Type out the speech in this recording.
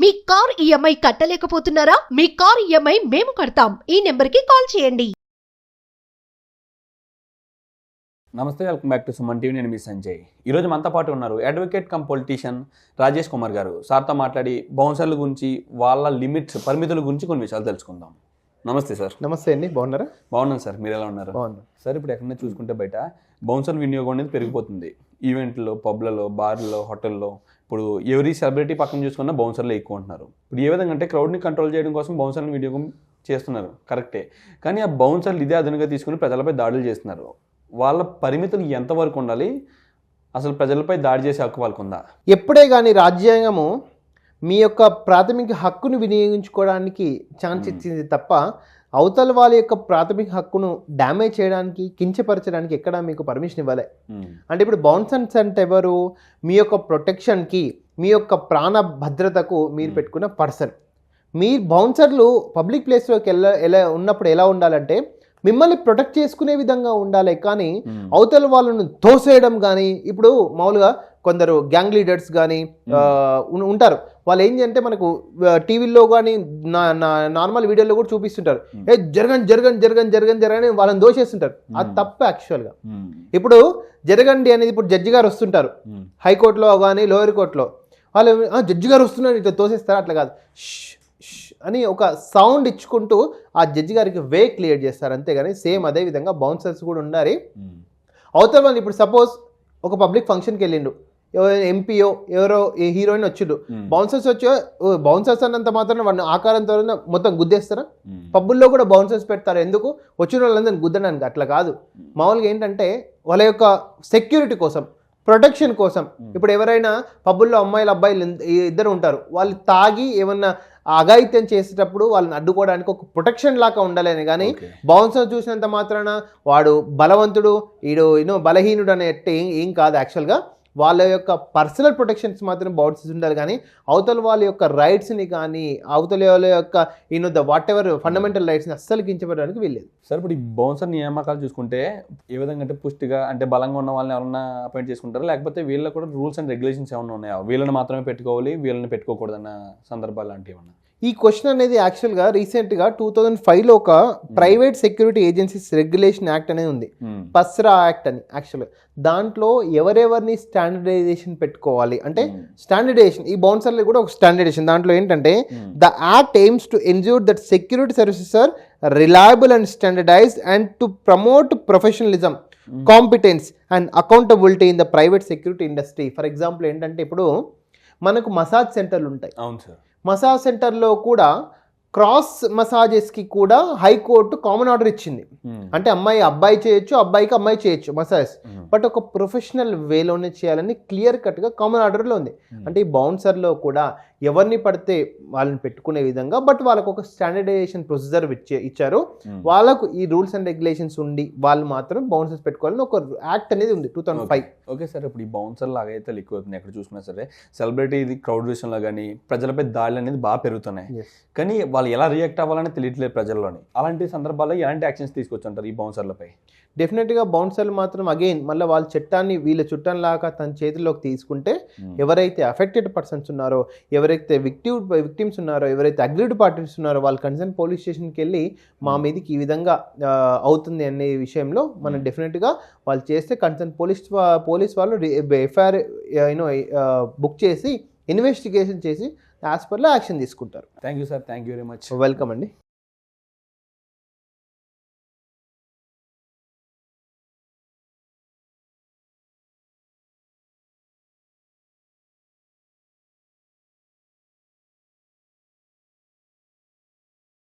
మీ car EMI కట్టలేకపోతున్నారా? మీ car EMI మేము కడతాం. ఈ నెంబర్కి కాల్ చేయండి. నమస్తే welcome back to Suman TV. నేను మీ సంజయ్. ఈరోజు మనతో పాటు ఉన్నారు advocate cum politician Rajesh Kumar garu. సార్తో మాట్లాడి బౌన్సర్ల గురించి వాళ్ళ లిమిట్స్ పరిమితుల గురించి కొన్ని విషయాలు తెలుసుకుందాం. నమస్తే సార్. నమస్తే అండి బాగున్నారా? బాగున్నాను సార్ మీరు ఎలా ఉన్నారు? బాగున్నా. సార్ ఇప్పుడు ఎక్కడైనా చూసుకుంటే బయట బౌన్సర్ వినియోగం అనేది పెరిగిపోతుంది. ఈవెంట్లో పబ్లలో బార్లలో హోటల్లో ఇప్పుడు ఎవరీ సెలబ్రిటీ పక్కన చూసుకున్నా బౌన్సర్లు ఎక్కువ ఉంటున్నారు ఇప్పుడు ఏ విధంగా అంటే క్రౌడ్ని కంట్రోల్ చేయడం కోసం బౌన్సర్ల వినియోగం చేస్తున్నారు కరెక్టే. కానీ ఆ బౌన్సర్లు ఇదే అదనంగా తీసుకుని ప్రజలపై దాడులు చేస్తున్నారు. వాళ్ళ పరిమితులు ఎంతవరకు ఉండాలి? అసలు ప్రజలపై దాడి చేసే హక్కు వాళ్ళకు ఉందా ఎప్పుడే కానీ రాజ్యాంగము మీ యొక్క ప్రాథమిక హక్కును వినియోగించుకోవడానికి ఛాన్స్ ఇచ్చింది తప్ప అవతల వాళ్ళ యొక్క ప్రాథమిక హక్కును డ్యామేజ్ చేయడానికి కించపరచడానికి ఎక్కడా మీకు పర్మిషన్ ఇవ్వలే. అంటే ఇప్పుడు బౌన్సర్స్ అంటే ఎవరు? మీ యొక్క ప్రొటెక్షన్కి మీ యొక్క ప్రాణ భద్రతకు మీరు. పెట్టుకున్న పర్సన్. మీ బౌన్సర్లు పబ్లిక్ ప్లేస్లోకి వెళ్ళ ఎలా ఉన్నప్పుడు ఎలా ఉండాలంటే మిమ్మల్ని ప్రొటెక్ట్ చేసుకునే విధంగా ఉండాలి. కానీ అవతల వాళ్ళను తోసేయడం కానీ ఇప్పుడు మామూలుగా కొందరు గ్యాంగ్ లీడర్స్ కానీ ఉంటారు. వాళ్ళు ఏంటి అంటే మనకు టీవీల్లో కానీ నార్మల్ వీడియోలో కూడా చూపిస్తుంటారు. ఏ జరగండి జరగండి జరగండి జరగండి జరగని వాళ్ళని దోషేస్తుంటారు. అది. తప్పు యాక్చువల్గా ఇప్పుడు జరగండి అనేది ఇప్పుడు జడ్జి గారు వస్తుంటారు. హైకోర్టులో కానీ లోయర్ కోర్టులో. వాళ్ళు "ఆ, జడ్జి గారు వస్తున్నారు ఇట్లా తోసేస్తారు అట్లా కాదు. అని ఒక సౌండ్ ఇచ్చుకుంటూ ఆ జడ్జి గారికి వే క్లియర్ చేస్తారు అంతేగాని సేమ్ అదే విధంగా బౌన్సర్స్ కూడా ఉండాలి. అవతల వాళ్ళు ఇప్పుడు సపోజ్ ఒక పబ్లిక్ ఫంక్షన్కి వెళ్ళిండు. ఎంపీఓ ఎవరో హీరోయిన్ వచ్చిండు. బౌన్సర్స్ వచ్చి బౌన్సర్స్ అన్నంత మాత్రం వాడిని ఆకారంతో మొత్తం గుద్దేస్తారా? పబ్బుల్లో కూడా బౌన్సర్స్ పెడతారు. ఎందుకు? వచ్చిన వాళ్ళందరినీ గుద్దడానికి అట్లా కాదు. మామూలుగా ఏంటంటే వాళ్ళ యొక్క సెక్యూరిటీ కోసం ప్రొటెక్షన్ కోసం. ఇప్పుడు ఎవరైనా పబ్బుల్లో అమ్మాయిలు అబ్బాయిలు ఇద్దరు ఉంటారు. వాళ్ళు తాగి ఏమన్నా అఘాయిత్యం చేసేటప్పుడు వాళ్ళని అడ్డుకోవడానికి ఒక ప్రొటెక్షన్ లాగా ఉండాలని కానీ. బౌన్సర్ చూసినంత మాత్రాన వాడు బలవంతుడు ఈడు యూనో బలహీనుడు అనే ఏం ఏం కాదు యాక్చువల్గా వాళ్ళ యొక్క పర్సనల్ ప్రొటెక్షన్స్ మాత్రం బౌన్సర్స్ ఉండాలి. కానీ అవతల వాళ్ళ యొక్క రైట్స్ని కానీ అవతల వాళ్ళ యొక్క you know the whatever fundamental రైట్స్ని అస్సలు కించబడడానికి వీల్లేదు. సార్ ఇప్పుడు ఈ బౌన్సర్ నియామకాలు చూసుకుంటే ఏ విధంగా అంటే పుష్టిగా అంటే బలంగా ఉన్న వాళ్ళని ఎవరన్నా అపాయింట్ చేసుకుంటారా? లేకపోతే వీళ్ళకి కూడా రూల్స్ అండ్ రెగ్యులేషన్స్ ఏమైనా ఉన్నాయా? వీళ్ళని మాత్రమే పెట్టుకోవాలి వీళ్ళని పెట్టుకోకూడదన్న సందర్భాలు లాంటివి ఏమన్నా? ఈ క్వశ్చన్ అనేది యాక్చువల్గా రీసెంట్గా టూ థౌజండ్ ఫైవ్లో ఒక private security agencies regulation act అనేది ఉంది. పస్రా యాక్ట్ అని యాక్చువల్గా దాంట్లో ఎవరెవరిని స్టాండర్డైజేషన్ పెట్టుకోవాలి? అంటే స్టాండర్డైజేషన్ ఈ బౌన్సర్లు కూడా ఒక స్టాండర్డైజేషన్ దాంట్లో ఏంటంటే the act aims to ensure that security services are reliable and standardised and to promote professionalism competence and accountability in the private security industry for example ఏంటంటే ఇప్పుడు మనకు మసాజ్ సెంటర్లు ఉంటాయి. అవును సార్ మసాజ్ సెంటర్లో కూడా క్రాస్ మసాజెస్కి కూడా హైకోర్టు కామన్ ఆర్డర్ ఇచ్చింది. అంటే అమ్మాయి అబ్బాయి చేయొచ్చు అబ్బాయికి అమ్మాయి చేయొచ్చు మసాజ్. బట్ ఒక ప్రొఫెషనల్ వేలోనే చేయాలని క్లియర్ కట్గా కామన్ ఆర్డర్లో ఉంది. ఉమ్, అంటే ఈ బౌన్సర్లో కూడా ఎవరిని పడితే వాళ్ళని పెట్టుకునే విధంగా బట్ వాళ్ళకు ఒక స్టాండర్డైజేషన్ ప్రొసీజర్ ఇచ్చే ఇచ్చారు. ఉమ్, వాళ్ళకు ఈ రూల్స్ అండ్ రెగ్యులేషన్స్ ఉండి వాళ్ళు మాత్రం బౌన్సర్స్ పెట్టుకోవాలని ఒక యాక్ట్ అనేది ఉంది two thousand five. Okay sir ఇప్పుడు ఈ బౌన్సర్ లాగా అయితే ఎక్కువ అవుతుంది. ఎక్కడ చూసుకున్నా సరే సెలబ్రిటీ ఇది క్రౌడ్ విషయంలో కానీ ప్రజలపై దాడులు అనేది బాగా పెరుగుతున్నాయి. కానీ వాళ్ళు ఎలా రియాక్ట్ అవ్వాలని తెలియట్లేదు ప్రజల్లోని. అలాంటి సందర్భాల్లో ఎలాంటి యాక్షన్స్ తీసుకొచ్చుంటారు ఈ బౌన్సర్లపై? డెఫినెట్గా బౌన్సర్లు మాత్రం అగైన్ మళ్ళీ వాళ్ళ చట్టాన్ని వీళ్ళ చుట్టంలాగా తన చేతిలోకి తీసుకుంటే ఎవరైతే అఫెక్టెడ్ పర్సన్స్ ఉన్నారో ఎవరైతే విక్టివ్ విక్టిమ్స్ ఉన్నారో ఎవరైతే అగ్రీడ్ పార్టీస్ ఉన్నారో వాళ్ళు కన్సర్న్ పోలీస్ స్టేషన్కి వెళ్ళి మా మీదకి ఈ విధంగా అవుతుంది అనే విషయంలో మనం డెఫినెట్గా వాళ్ళు చేస్తే కన్సర్న్ పోలీస్ పోలీస్ వాళ్ళు ఎఫ్ఐఆర్ యూనో బుక్ చేసి ఇన్వెస్టిగేషన్ చేసి యాజ్ పర్లో యాక్షన్ తీసుకుంటారు. Thank you sir thank you very much welcome అండి.